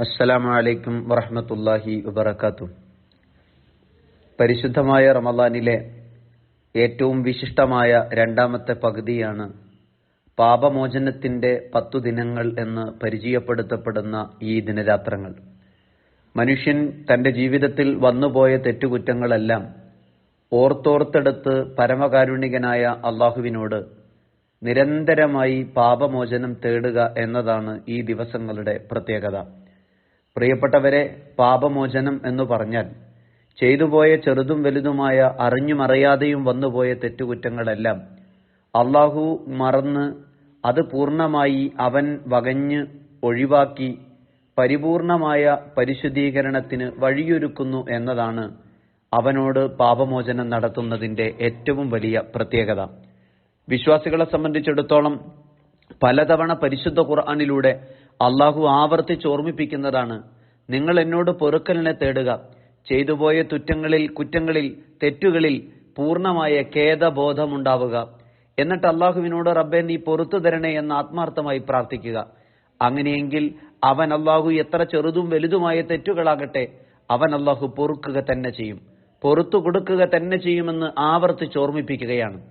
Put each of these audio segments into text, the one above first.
അസ്സലാമു അലൈക്കും വറഹ്മത്തുള്ളാഹി വബറകാതുഹു. പരിശുദ്ധമായ റമദാനിലെ ഏറ്റവും വിശിഷ്ടമായ രണ്ടാമത്തെ പകുതിയാണ് പാപമോചനത്തിന്റെ പത്തു ദിനങ്ങൾ എന്ന് പരിചയപ്പെടുത്തപ്പെടുന്ന ഈ ദിനരാത്രങ്ങൾ. മനുഷ്യൻ തന്റെ ജീവിതത്തിൽ വന്നുപോയ തെറ്റുകുറ്റങ്ങളെല്ലാം ഓർത്തോർത്തെടുത്ത് പരമകാരുണികനായ അള്ളാഹുവിനോട് നിരന്തരമായി പാപമോചനം തേടുക എന്നതാണ് ഈ ദിവസങ്ങളുടെ പ്രത്യേകത. പ്രിയപ്പെട്ടവരെ പാപമോചനം എന്ന് പറഞ്ഞാൽ ചെയ്തുപോയ ചെറുതും വലുതുമായ അറിഞ്ഞും അറിയാതെയും വന്നുപോയ തെറ്റുകുറ്റങ്ങളെല്ലാം അള്ളാഹു മറന്ന് അത് പൂർണമായി അവൻ വകഞ്ഞ് ഒഴിവാക്കി പരിപൂർണമായ പരിശുദ്ധീകരണത്തിന് വഴിയൊരുക്കുന്നു എന്നതാണ് അവനോട് പാപമോചനം നടത്തുന്നതിന്റെ ഏറ്റവും വലിയ പ്രത്യേകത. വിശ്വാസികളെ സംബന്ധിച്ചിടത്തോളം പലതവണ പരിശുദ്ധ ഖുർആാനിലൂടെ അള്ളാഹു ആവർത്തിച്ച് ഓർമ്മിപ്പിക്കുന്നതാണ്. നിങ്ങൾ എന്നോട് പൊറുക്കലിനെ തേടുക. ചെയ്തുപോയ തുറ്റങ്ങളിൽ കുറ്റങ്ങളിൽ തെറ്റുകളിൽ പൂർണമായ ഖേദബോധമുണ്ടാവുക. എന്നിട്ട് അള്ളാഹുവിനോട് റബ്ബെ നീ പൊറത്തു തരണേ എന്ന് ആത്മാർത്ഥമായി പ്രാർത്ഥിക്കുക. അങ്ങനെയെങ്കിൽ അവൻ അള്ളാഹു എത്ര ചെറുതും വലുതുമായ തെറ്റുകളാകട്ടെ അവൻ അള്ളാഹു പൊറുക്കുക തന്നെ ചെയ്യും. പൊറത്തു കൊടുക്കുക തന്നെ ചെയ്യുമെന്ന് ആവർത്തിച്ച് ഓർമ്മിപ്പിക്കുകയാണ്.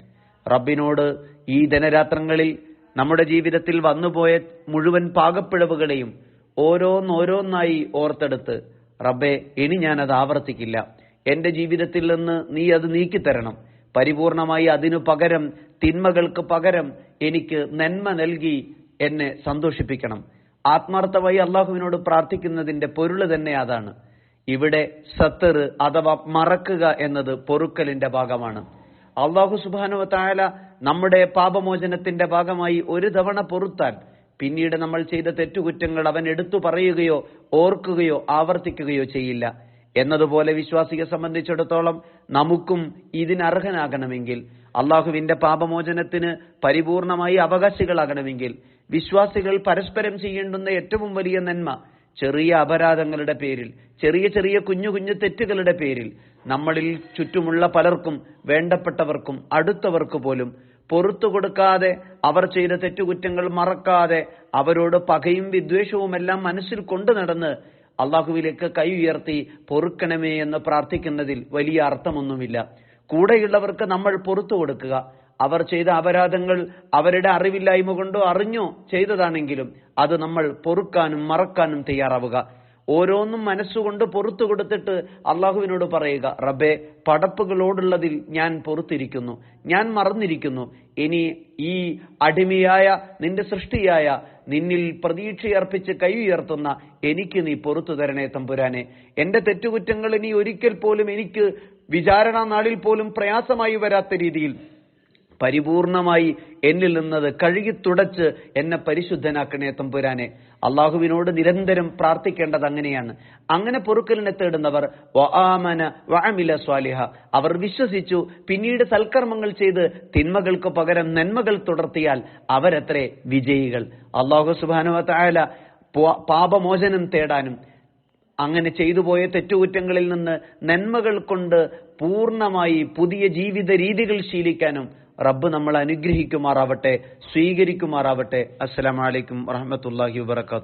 റബ്ബിനോട് ഈ ധനരാത്രങ്ങളിൽ നമ്മുടെ ജീവിതത്തിൽ വന്നുപോയ മുഴുവൻ പാകപ്പിഴവുകളെയും ഓരോന്നോരോന്നായി ഓർത്തെടുത്ത് റബ്ബെ ഇനി ഞാൻ അത് ആവർത്തിക്കില്ല. എന്റെ ജീവിതത്തിൽ നിന്ന് നീ അത് നീക്കിത്തരണം. പരിപൂർണമായി അതിനു പകരം തിന്മകൾക്ക് പകരം എനിക്ക് നന്മ നൽകി എന്നെ സന്തോഷിപ്പിക്കണം. ആത്മാർത്ഥമായി അള്ളാഹുവിനോട് പ്രാർത്ഥിക്കുന്നതിന്റെ പൊരുൾ തന്നെ അതാണ്. ഇവിടെ സത്തറ് അഥവാ മറക്കുക എന്നത് പൊറുക്കലിന്റെ ഭാഗമാണ്. അള്ളാഹു സുബാനു താഴല നമ്മുടെ പാപമോചനത്തിന്റെ ഭാഗമായി ഒരു തവണ പൊറുത്താൽ പിന്നീട് നമ്മൾ ചെയ്ത തെറ്റുകുറ്റങ്ങൾ അവൻ എടുത്തു പറയുകയോ ഓർക്കുകയോ ആവർത്തിക്കുകയോ ചെയ്യില്ല. എന്നതുപോലെ വിശ്വാസിയെ സംബന്ധിച്ചിടത്തോളം നമുക്കും ഇതിനർഹനാകണമെങ്കിൽ അള്ളാഹുവിന്റെ പാപമോചനത്തിന് പരിപൂർണമായി അവകാശികളാകണമെങ്കിൽ വിശ്വാസികൾ പരസ്പരം ചെയ്യേണ്ടുന്ന ഏറ്റവും വലിയ നന്മ ചെറിയ അപരാധങ്ങളുടെ പേരിൽ ചെറിയ ചെറിയ കുഞ്ഞു കുഞ്ഞു തെറ്റുകളുടെ പേരിൽ നമ്മളിൽ ചുറ്റുമുള്ള പലർക്കും വേണ്ടപ്പെട്ടവർക്കും അടുത്തവർക്ക് പോലും പൊറത്തു കൊടുക്കാതെ അവർ ചെയ്ത തെറ്റുകുറ്റങ്ങൾ മറക്കാതെ അവരോട് പകയും വിദ്വേഷവും എല്ലാം മനസ്സിൽ കൊണ്ടു നടന്ന് അള്ളാഹുവിലേക്ക് കൈ ഉയർത്തി പൊറുക്കണമേ എന്ന് പ്രാർത്ഥിക്കുന്നതിൽ വലിയ അർത്ഥമൊന്നുമില്ല. കൂടെയുള്ളവർക്ക് നമ്മൾ പൊറത്തു കൊടുക്കുക. അവർ ചെയ്ത അപരാധങ്ങൾ അവരുടെ അറിവില്ലായ്മ കൊണ്ടോ അറിഞ്ഞോ ചെയ്തതാണെങ്കിലും അത് നമ്മൾ പൊറുക്കാനും മറക്കാനും തയ്യാറാവുക. ഓരോന്നും മനസ്സുകൊണ്ട് പൊറത്തു കൊടുത്തിട്ട് അള്ളാഹുവിനോട് പറയുക റബ്ബെ പടപ്പുകളോടുള്ളതിൽ ഞാൻ പൊറത്തിരിക്കുന്നു. ഞാൻ മറന്നിരിക്കുന്നു. ഇനി ഈ അടിമയായ നിന്റെ സൃഷ്ടിയായ നിന്നിൽ പ്രതീക്ഷയർപ്പിച്ച് കൈ ഉയർത്തുന്ന എനിക്ക് നീ പൊറത്തു തരണേ തമ്പുരാനെ. എന്റെ തെറ്റുകുറ്റങ്ങൾ ഇനി ഒരിക്കൽ പോലും എനിക്ക് വിചാരണ നാളിൽ പോലും പ്രയാസമായി വരാത്ത രീതിയിൽ പരിപൂർണമായി എന്നിൽ നിന്നത് കഴുകി തുടച്ച് എന്നെ പരിശുദ്ധനാക്കണേ തമ്പുരാനെ. അള്ളാഹുവിനോട് നിരന്തരം പ്രാർത്ഥിക്കേണ്ടത് അങ്ങനെയാണ്. അങ്ങനെ പൊറുക്കലിനെ തേടുന്നവർ വഅമില സ്വാലിഹ. അവർ വിശ്വസിച്ചു പിന്നീട് സൽക്കർമ്മങ്ങൾ ചെയ്ത് തിന്മകൾക്ക് പകരം നന്മകൾ തുടർത്തിയാൽ അവരത്രേ വിജയികൾ. അള്ളാഹു സുബാനുവ തായാല പാപമോചനം തേടാനും അങ്ങനെ ചെയ്തു പോയ തെറ്റുകുറ്റങ്ങളിൽ നിന്ന് നന്മകൾ കൊണ്ട് പൂർണമായി പുതിയ ജീവിത രീതികൾ ശീലിക്കാനും റബ്ബ് നമ്മൾ അനുഗ്രഹിക്കുമാറാവട്ടെ സ്വീകരിക്കുമാറാവട്ടെ. അസ്സലാമലൈക്കും വറഹമത്തല്ലാഹി വാത്തു